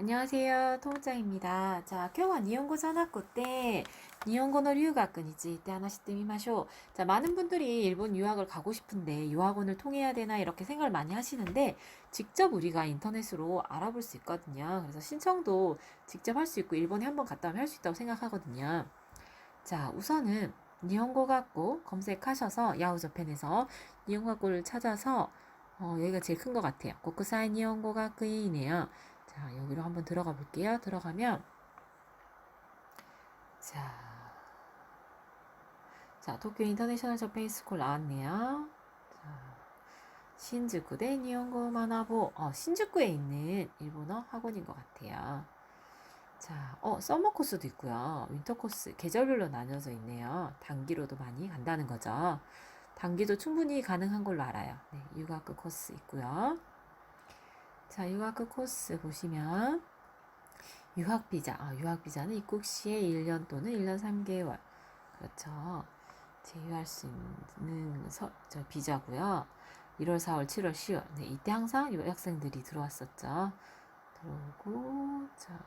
안녕하세요. 토모짱입니다. 자, 今日は日本語じゃなくて日本語の留学について話してみましょう. 자, 많은 분들이 일본 유학을 가고 싶은데 유학원을 통해야 되나 이렇게 생각을 많이 하시는데 직접 우리가 인터넷으로 알아볼 수 있거든요. 그래서 신청도 직접 할 수 있고 일본에 한번 갔다 오면 할 수 있다고 생각하거든요. 자, 우선은 니혼고 갖고 검색하셔서 야후저펜에서 니혼고 갖고를 찾아서 어, 여기가 제일 큰 것 같아요. 고쿠사이 니혼고 가쿠이네요. 자, 여기로 한번 들어가 볼게요. 들어가면 자, 자, 도쿄 인터내셔널 저페인 스쿨 나왔네요. 자, 신주쿠대 니혼고 마나보 어, 신주쿠에 있는 일본어 학원인 것 같아요. 자, 어, 서머 코스도 있고요. 윈터 코스 계절별로 나뉘어져 있네요. 단기로도 많이 간다는 거죠. 단기도 충분히 가능한 걸로 알아요. 네, 유학교 코스 있고요. 자, 유학교 코스 보시면 유학 비자. 아, 유학 비자는 입국 시에 1년 또는 1년 3개월. 그렇죠. 제휴할 수 있는 서, 저 비자고요. 1월, 4월, 7월, 10월. 네, 이때 항상 유학생들이 들어왔었죠. 들어오고 자,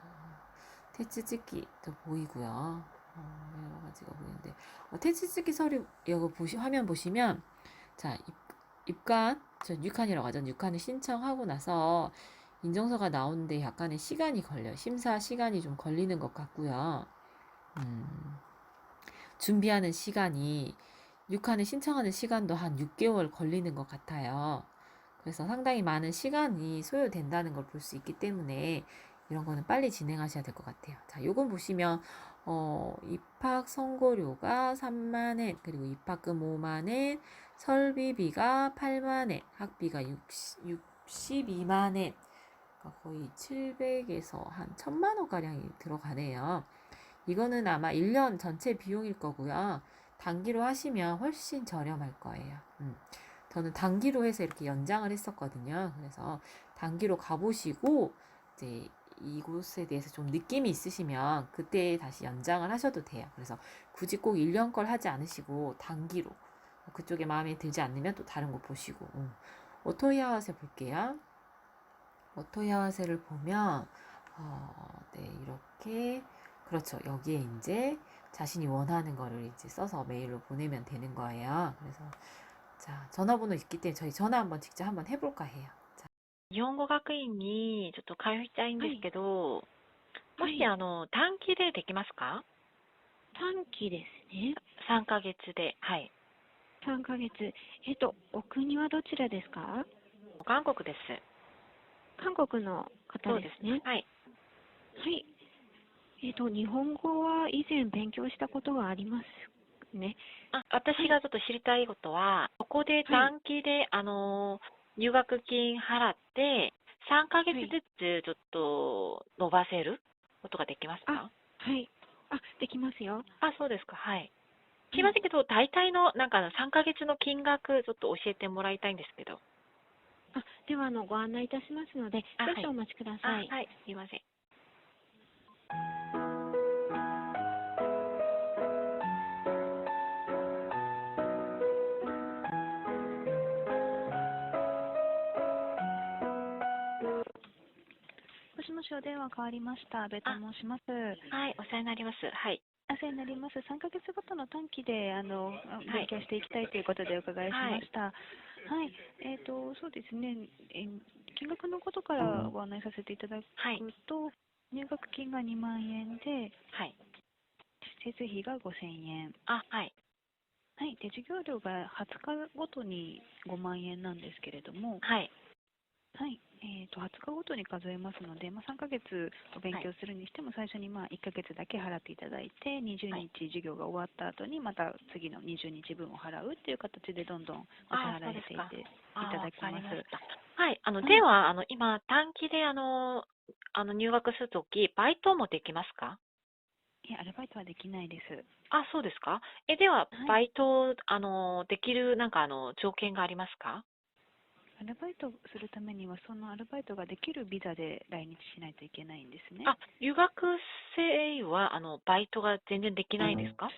태치찍기도 보이고요. 어, 여러 가지가 보이는데 어, 태치찍기 서류 이거 보시 화면 보시면 자 입, 입관 저 뉴칸이라고 하죠. 뉴칸을 신청하고 나서 인정서가 나오는데 약간의 시간이 걸려요. 심사 시간이 좀 걸리는 것 같고요. 음, 준비하는 시간이 뉴칸을 신청하는 시간도 한 6개월 걸리는 것 같아요. 그래서 상당히 많은 시간이 소요된다는 걸 볼 수 있기 때문에 이런 거는 빨리 진행하셔야 될 것 같아요. 자, 요건 보시면 어, 입학 선고료가 3만엔, 그리고 입학금 5만엔, 설비비가 8만엔, 학비가 60, 62만엔, 그러니까 거의 700에서 한 1000만 원가량이 들어가네요. 이거는 아마 1년 전체 비용일 거고요. 단기로 하시면 훨씬 저렴할 거예요. 음. 저는 단기로 해서 이렇게 연장을 했었거든요. 그래서 단기로 가보시고 이제 이곳에 대해서 좀 느낌이 있으시면 그때 다시 연장을 하셔도 돼요. 그래서 굳이 꼭 1년 걸 하지 않으시고 단기로 그쪽에 마음에 들지 않으면 또 다른 거 보시고 음. 오토야와세 볼게요. 오토야와세를 보면 어, 네 이렇게 그렇죠. 여기에 이제 자신이 원하는 거를 이제 써서 메일로 보내면 되는 거예요. 그래서 자 전화번호 있기 때문에 저희 전화 한번 직접 한번 해볼까 해요. 日本語学院にちょっと通いたいんですけど、もし、はいあの、短期でできますか？短期ですね。?3 ヶ月で。はい。3ヶ月。えっと、お国はどちらですか？韓国です。韓国の方でね。そうですすね。はい。はい。えっと、日本語は以前勉強したことがありますね。あ、私がちょっと知りたいことは、ここで短期で、あの、入学金払って、3ヶ月ずつちょっと伸ばせることができますか？はい。あ、できますよ。あ、そうですか。はい。すいませんけど、大体の、なんかあの3ヶ月の金額、ちょっと教えてもらいたいんですけど。あ、では、あの、ご案内いたしますので、あ少々お待ちくだあ、さい。はい。すいません。もしもしお電話変わりました。阿部と申します。はい。お世話になります。はい。お世話になります。3ヶ月ごとの短期であのい勉強していきたいということでお伺いしました。はい。えっ、とそうですね。え金額のことからご案内させていただくはい。と、入学金が2万円で、はい。施設費が5000円。あ、はい。はい。で授業料が20日ごとに5万円なんですけれども、はい。はい、えー、と20日ごとに数えますので、まあ、3ヶ月お勉強するにしても、最初にまあ1ヶ月だけ払っていただいて、20はい。日授業が終わった後に、また次の20日分を払うっていう形で、どんどんお支あ払いしていていあただきます。はい。あの、はい。では、あの、今、短期で、あの、あの、入学するとき、バイトもできますか？いや、アルバイトはできないです。あ、そうですか？え、でははい、バイト、あの、できる、なんか、あの、条件がありますか？アルバイトするためには、そのアルバイトができるビザで来日しないといけないんですね。あ、留学生は、あの、バイトが全然できないですか？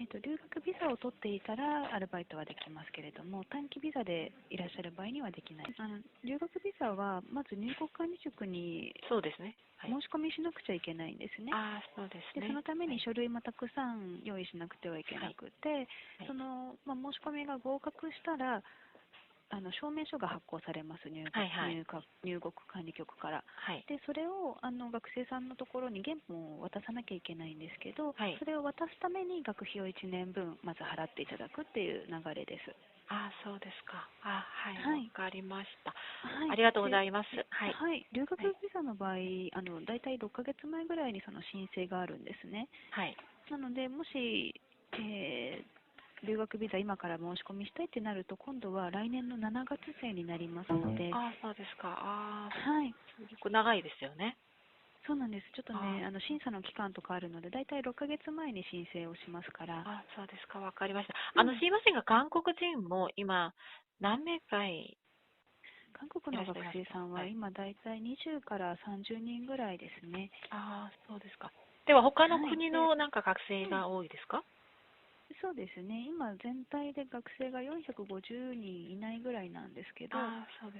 えっと留学ビザを取っていたらアルバイトはできますけれども、短期ビザでいらっしゃる場合にはできない。あの留学ビザはまず入国管理局にそうですね。はい申。し込みしなくちゃいけないんですね。そうですね。でそのためはいに書類もたくさん用意しなくてはいけなくて、はいそのまあ、申し込みが合格したらあの証明書が発行されます入国,、はいはい入国管理局から。はい。でそれをあの学生さんのところに原本を渡さなきゃいけないんですけど、はいそれを渡すために学費を1年分まず払っていただくっていう流れです。ああ、そうですか。あはい。わ、はいかりました。はいありがとうございいます。はい。はい、留学はいビザの場合、あの大体6ヶ月前ぐらいにその申請があるんですね。はい。なので、もし、えー留学ビザ今から申し込みしたいってなると、今度は来年の7月生になりますので、ああ、そうですか。ああ、はい、結構長いですよね。そうなんです。ちょっとね、ああの審査の期間とかあるので、大体6ヶ月前に申請をしますから、あそうですか。わかりました。あの、うんすいませんが、韓国人も今、何名くらい韓国の学生さんははい今、大体20から30人ぐらいですね。ああ、そうですか。では、他のはい国のなんか学生が多いですか、そうですね、今、全体で学生が450人いないぐらいなんですけど、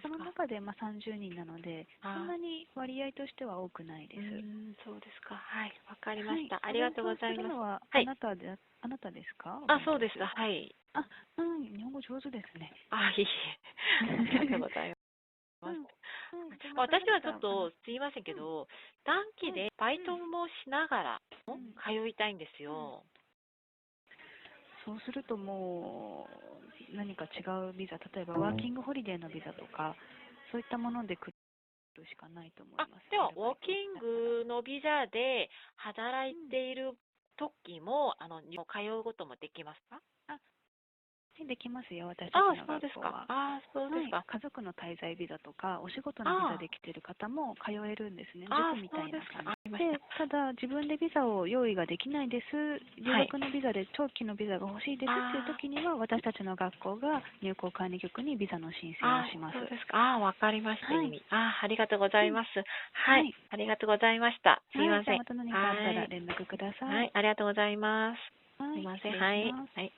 その中でまあ30人なので、そんなに割合としては多くないです。うそうですか。はい、わかりました。はいありがとうございます。のははいあなたで、あなたですか？あ、そうです。はい。あ、うん、日本語上手ですね。あ、いいえ。ありがとうございます。うん私はちょっと、すいませんけど、短期でバイトもしながら通いたいんですよ。そうするともう、何か違うビザ、例えばワーキングホリデーのビザとか、そういったもので来るしかないと思いあます。では、ウォーキングのビザで働いている時も、あの、通うこともできますか？はいできますよ、私たちあのそうですか学校は。。あそうですか。はい、家族の滞在ビザとか、お仕事のビザで来てる方も通えるんですね、あ塾みたいなそうですか。感でした。ただ、自分でビザを用意ができないです、留学のビザで長期のビザが欲しいですっていう時には、私たちの学校が入国管理局にビザの申請あをします。そうですか。あわかりました、はい。あありがとうございます。はい、はいありがとうございました。すいません。はい、また何かあったはいら連絡ください。はい、ありがとうございます。はすいません。はい。はい。